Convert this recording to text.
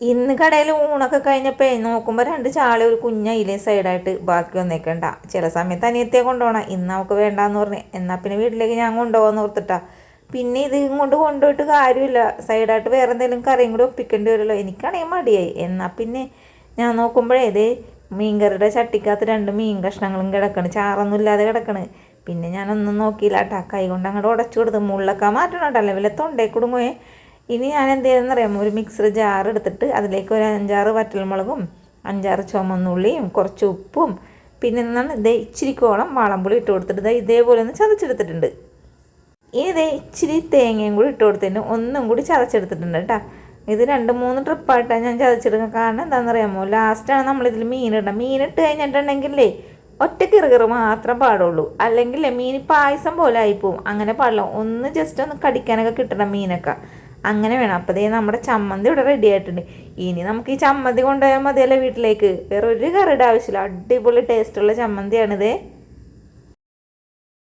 ഇന്ന് കടയിൽ ഊണൊക്കെ കഴിഞ്ഞപ്പോൾ നോക്കുമ്പോൾ രണ്ട് ചാള ഒരു കുഞ്ഞ കുഞ്ഞയിലെ സൈഡായിട്ട് ബാക്കി വന്നേക്കണ്ട. ചില സമയത്ത് അനിയത്തിയെ കൊണ്ടുപോകണം ഇന്ന് നമുക്ക് വേണ്ടാന്ന് പറഞ്ഞ്. എന്നാൽ പിന്നെ വീട്ടിലേക്ക് ഞാൻ കൊണ്ടുപോകാന്ന് ഓർത്തിട്ടാ. പിന്നെ ഇത് ഇങ്ങോട്ട് കൊണ്ടുപോയിട്ട് കാര്യമില്ല. സൈഡായിട്ട് വേറെ എന്തെങ്കിലും കറിയും കൂടി ഒപ്പിക്കേണ്ടി വരുമല്ലോ. എനിക്കാണെങ്കിൽ മടിയായി. എന്നാൽ പിന്നെ ഞാൻ നോക്കുമ്പോഴേ ഇത് മീൻകറിയുടെ ചട്ടിക്കകത്ത് രണ്ട് മീൻ കഷ്ണങ്ങളും കിടക്കണ്. ചാറൊന്നും ഇല്ലാതെ കിടക്കണ്. പിന്നെ ഞാനൊന്നും നോക്കിയില്ല കേട്ടാ കൈ കൊണ്ട് അങ്ങോട്ട് ഉടച്ചു കൊടുത്ത് മുള്ളൊക്കെ മാറ്റണം കേട്ടോ അല്ലെ വല്ല തൊണ്ടേ കുടുങ്ങുകയെ ഇനി ഞാൻ എന്ത് ചെയ്തെന്നറിയാമോ ഒരു മിക്സർ ജാർ എടുത്തിട്ട് അതിലേക്ക് ഒരു അഞ്ചാറ് വറ്റൽമുളകും അഞ്ചാറ് ചുമന്നുള്ളിയും കുറച്ച് ഉപ്പും പിന്നെ എന്താണ് ഇതേ ഇച്ചിരിക്കോളം വാളംപുളി ഇട്ട് കൊടുത്തിട്ട് ദേ ഇതേപോലെ ഒന്ന് ചതച്ചെടുത്തിട്ടുണ്ട്. ഇനി ഇതേ ഇച്ചിരി തേങ്ങയും കൂടി ഇട്ട് കൊടുത്തതിന് ഒന്നും കൂടി ചതച്ചെടുത്തിട്ടുണ്ട് കേട്ടോ. ഇത് രണ്ട് മൂന്ന് ട്രിപ്പായിട്ടാണ് ഞാൻ ചതച്ചെടുക്കുക കാരണം എന്താണെന്ന് അറിയാമോ ലാസ്റ്റാണ് നമ്മളിതിൽ മീനിടണം മീനിട്ട് കഴിഞ്ഞിട്ടുണ്ടെങ്കിലേ ഒറ്റ കിറുകിറ് മാത്രം പാടുള്ളൂ. അല്ലെങ്കിൽ മീൻ പായസം പോലെ ആയിപ്പോവും. അങ്ങനെ പാടില്ല. ഒന്ന് ജസ്റ്റ് ഒന്ന് കടിക്കാനൊക്കെ കിട്ടണം മീനൊക്കെ. അങ്ങനെ വേണം. അപ്പോൾ നമ്മുടെ ചമ്മന്തി ഇവിടെ റെഡി ആയിട്ടുണ്ട്. ഇനി നമുക്ക് ഈ ചമ്മന്തി കൊണ്ടുപോയാൽ മതിയല്ലേ വീട്ടിലേക്ക്. വേറെ ഒരു കറിയുടെ ആവശ്യമില്ല. അടിപൊളി ടേസ്റ്റുള്ള ചമ്മന്തിയാണിത്.